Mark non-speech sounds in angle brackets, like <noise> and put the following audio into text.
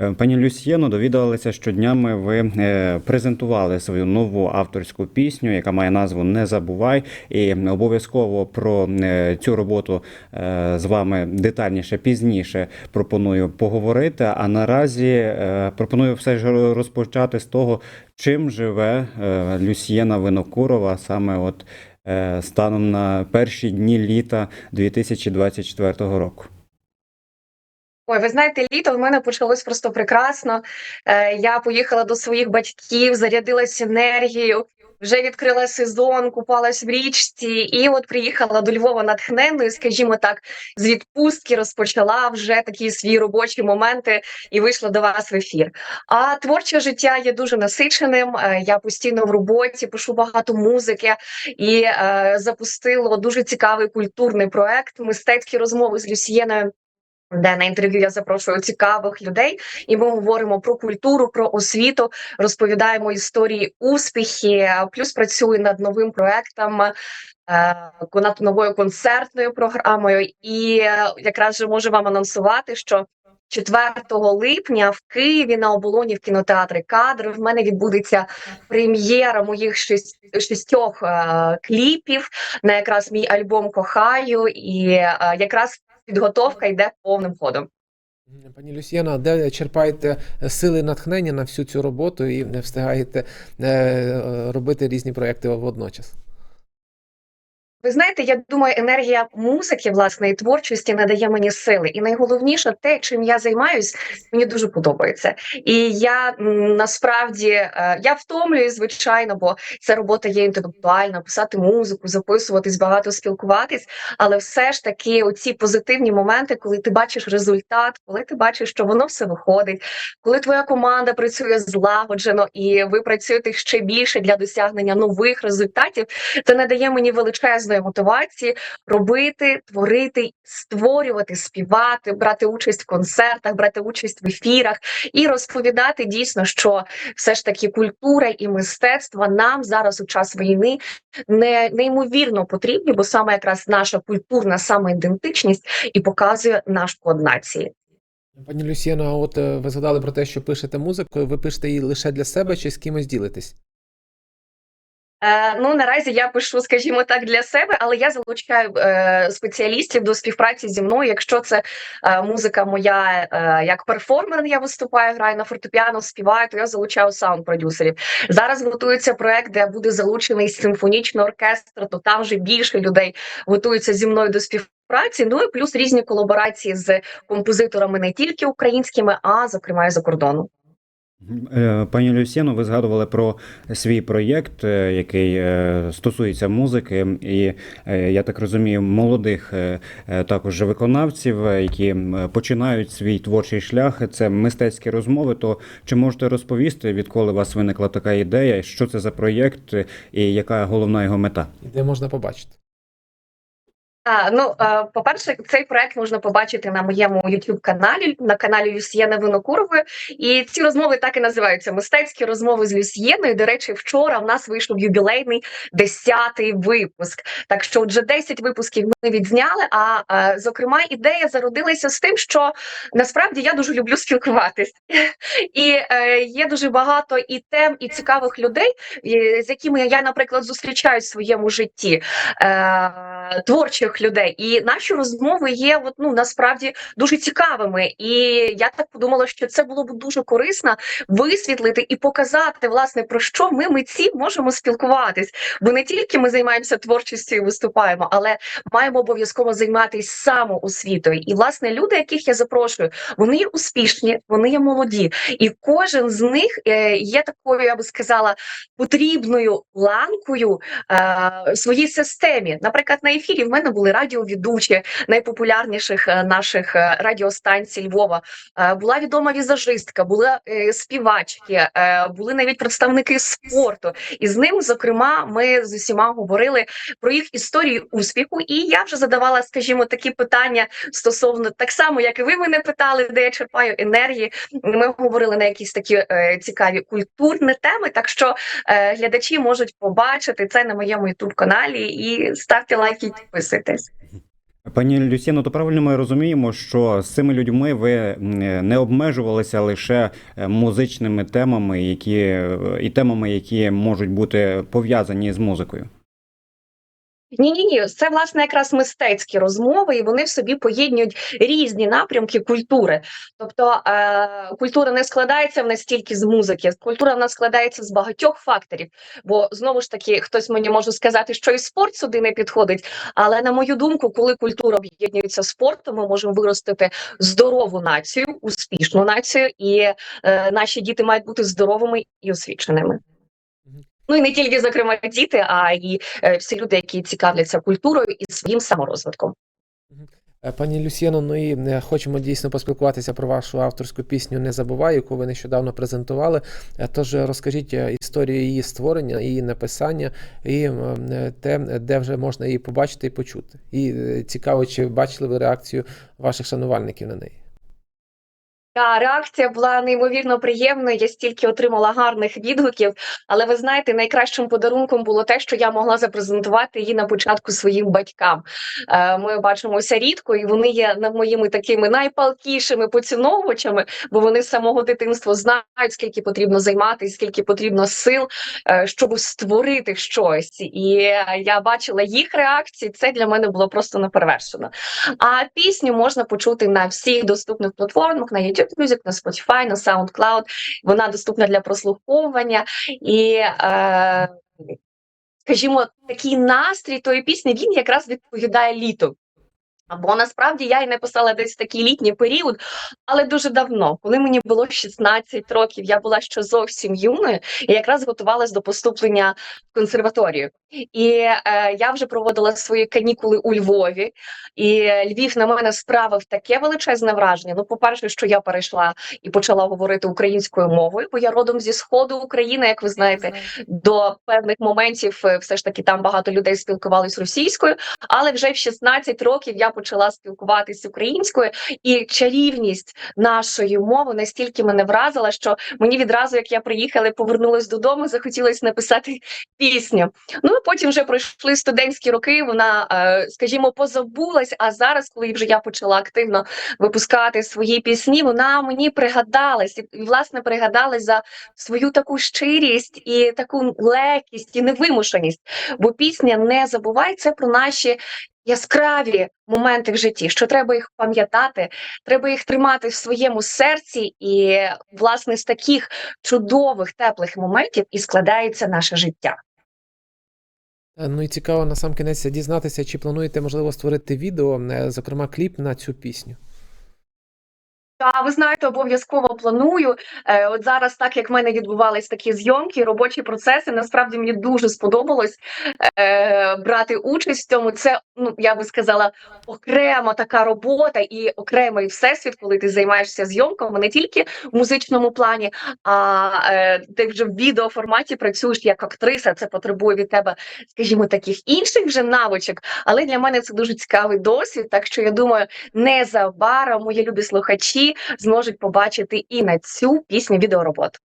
Е, Пані Люсьєно, довідалися, що днями ви е, презентували свою нову авторську пісню, яка має назву Не забувай. І обов'язково про е, цю роботу з вами детальніше пізніше пропоную поговорити. А наразі пропоную все ж розпочати з того, чим живе Люсьєна Винокурова саме от станом на перші дні літа 2024 року. Ой, ви знаєте, літо в мене почалось просто прекрасно. Е, я поїхала до своїх батьків, зарядилась енергією, вже відкрила сезон, купалась в річці, і от приїхала до Львова натхненною, скажімо так, з відпустки розпочала вже такі свої робочі моменти і вийшла до вас в ефір. А творче життя є дуже насиченим. Е, я постійно в роботі, пишу багато музики і е, запустила дуже цікавий культурний проект мистецькі розмови з Люсьєною де на інтерв'ю я запрошую цікавих людей, і ми говоримо про культуру, про освіту, розповідаємо історії успіхи. Плюс працюю над новим проектом. е, Над новою концертною програмою, і якраз же можу вам анонсувати, що 4 липня в Києві на оболоні в кінотеатрі кадр в мене відбудеться прем'єра моїх шість, шістьох е, кліпів на якраз мій альбом Кохаю, і е, якраз підготовка йде повним ходом. Пані Люсіяна, де черпаєте сили натхнення на всю цю роботу і не встигаєте е, робити різні проекти водночас? Ви знаєте, я думаю, енергія музики, власне, і творчості надає мені сили. І найголовніше, те, чим я займаюсь, мені дуже подобається. І я насправді е, я втомлююсь, звичайно, бо ця робота є інтелектуальна, писати музику, записуватись, багато спілкуватись. Але все ж таки, оці позитивні моменти, коли ти бачиш результат, коли ти бачиш, що воно все виходить, коли твоя команда працює злагоджено і ви працюєте ще більше для досягнення нових результатів, це надає мені величезної мотивації робити, творити, створювати, співати, брати участь в концертах, брати участь в ефірах і розповідати дійсно, що все ж таки культура і мистецтво нам зараз у час війни не неймовірно потрібні, бо саме якраз наша культурна самоідентичність і показує наш код нації. Пані Люсьєна, от е, ви згадали про те, що пишете музику, ви пишете її лише для себе чи з кимось ділитесь? Е, ну наразі я пишу, скажімо так, для себе, але я залучаю е, спеціалістів до співпраці зі мною. Якщо це е, музика моя як перформер, я виступаю, граю на фортепіано, співаю, то я залучаю саунд-продюсерів. Зараз готується проект, де буде залучений симфонічний оркестр, то там вже більше людей готуються зі мною до співпраці. Ну і плюс різні колаборації з композиторами не тільки українськими, а зокрема і за кордону. Е, Пані Люсєно, ви згадували про свій проєкт, е, який е, стосується музики, і я так розумію, молодих також виконавців, які починають свій творчий шлях. Це мистецькі розмови. То чи можете розповісти, відколи у вас виникла така ідея? Що це за проєкт і яка головна його мета? Де можна побачити? А, ну, е, по-перше, цей проект можна побачити на моєму youtube каналі на каналі Люсьєни Винокурової. І ці розмови так і називаються мистецькі розмови з Люсьєною. До речі, вчора в нас вийшов юбілейний 10-й випуск. Так що вже 10 випусків ми відзняли. А е, зокрема, ідея зародилася з тим, що насправді я дуже люблю спілкуватись, <laughs> і е, є дуже багато і тем, і цікавих людей, з якими я, наприклад, зустрічаюсь в своєму житті. Е, творчих людей, і наші розмови є от, ну насправді дуже цікавими. І я так подумала, що це було б дуже корисно висвітлити і показати, власне, про що ми митці можемо спілкуватись. Бо не тільки ми займаємося творчістю і виступаємо, але маємо обов'язково займатися самоосвітою. І власне люди, яких я запрошую, вони є успішні, вони є молоді, і кожен з них е, є такою, я би сказала, потрібною ланкою е, в своїй системі. Наприклад, на ефірі в мене були радіовідучі найпопулярніших е, наших е, радіостанцій Львова. Е, Була відома візажистка, були співачки, були навіть представники спорту. І з ним, зокрема, ми з усіма говорили про їх історію успіху. І я вже задавала, скажімо, такі питання стосовно так само, як і ви мене питали, де я черпаю енергії. Ми говорили на якісь такі цікаві культурні теми. Так що глядачі можуть побачити це на моєму youtube каналі і ставте лайки і підписуйтесь. Пані Люсіно, то правильно ми розуміємо, що з цими людьми ви не обмежувалися лише е, музичними темами, які е, і темами, які можуть бути пов'язані з музикою. Ні, ні, ні, це власне якраз мистецькі розмови, і вони в собі поєднують різні напрямки культури. Тобто е, культура не складається в нас тільки з музики, культура в нас складається з багатьох факторів. Бо знову ж таки, хтось мені може сказати, що і спорт сюди не підходить. Але на мою думку, коли культура об'єднується з спортом, ми можемо виростити здорову націю, успішну націю, і е, наші діти мають бути здоровими і освіченими. Ну і не тільки зокрема діти, а й е, всі люди, які цікавляться культурою і своїм саморозвитком. Е, Пані Люсьєно, ну і е, хочемо дійсно поспілкуватися про вашу авторську пісню Не забувай, яку ви нещодавно презентували. Тож розкажіть історію її створення, її написання і те, де вже можна її побачити і почути. І цікаво, чи бачили ви реакцію ваших шанувальників на неї. Та реакція була неймовірно приємною. Я стільки отримала гарних відгуків. Але ви знаєте, найкращим подарунком було те, що я могла запрезентувати її на початку своїм батькам. Е, Ми бачимося рідко, і вони є на- моїми такими найпалкішими поціновувачами, бо вони з самого дитинства знають, скільки потрібно займатися, скільки потрібно сил, е, щоб створити щось. І я бачила їх реакції. Це для мене було просто неперевершено. А пісню можна почути на всіх доступних платформах: на YouTube Music, на Spotify, на SoundCloud. Вона доступна для прослуховування і. Е, Скажімо, такий настрій тої пісні він якраз відповідає літу. Бо насправді я і написала десь такий літній період, але дуже давно, коли мені було 16 років, я була ще зовсім юною і якраз готувалась до поступлення в консерваторію. І е, я вже проводила свої канікули у Львові, і Львів на мене справив таке величезне враження. Ну, по-перше, що я перейшла і почала говорити українською мовою, бо я родом зі сходу України, як ви знаєте, до певних моментів е, все ж таки там багато людей спілкувались російською, але вже в 16 років я почала спілкуватись українською, і чарівність нашої мови настільки мене вразила, що мені відразу, як я приїхала, повернулась додому, захотілося написати пісню. Ну і потім вже пройшли студентські роки. Вона, е, скажімо, позабулась. А зараз, коли вже я почала активно випускати свої пісні, вона мені пригадалась і, власне пригадалась за свою таку щирість і таку легкість і невимушеність. Бо пісня не забувай це про наші яскраві моменти в житті, що треба їх пам'ятати, треба їх тримати в своєму серці, і власне з таких чудових теплих моментів і складається наше життя. Е, Ну і цікаво на сам кінець дізнатися, чи плануєте, можливо, створити відео, е, зокрема кліп на цю пісню. Та ви знаєте, обов'язково планую. Е, от зараз, так як в мене відбувались такі зйомки, робочі процеси, насправді мені дуже сподобалось е, брати участь в цьому. Це ну я би сказала окрема така робота і окремий всесвіт, коли ти займаєшся зйомками не тільки в музичному плані, а е, ти вже в відеоформаті працюєш як актриса. Це потребує від тебе, скажімо, таких інших вже навичок. Але для мене це дуже цікавий досвід. Так що я думаю, незабаром мої любі зможуть побачити і на цю пісню відеороботу.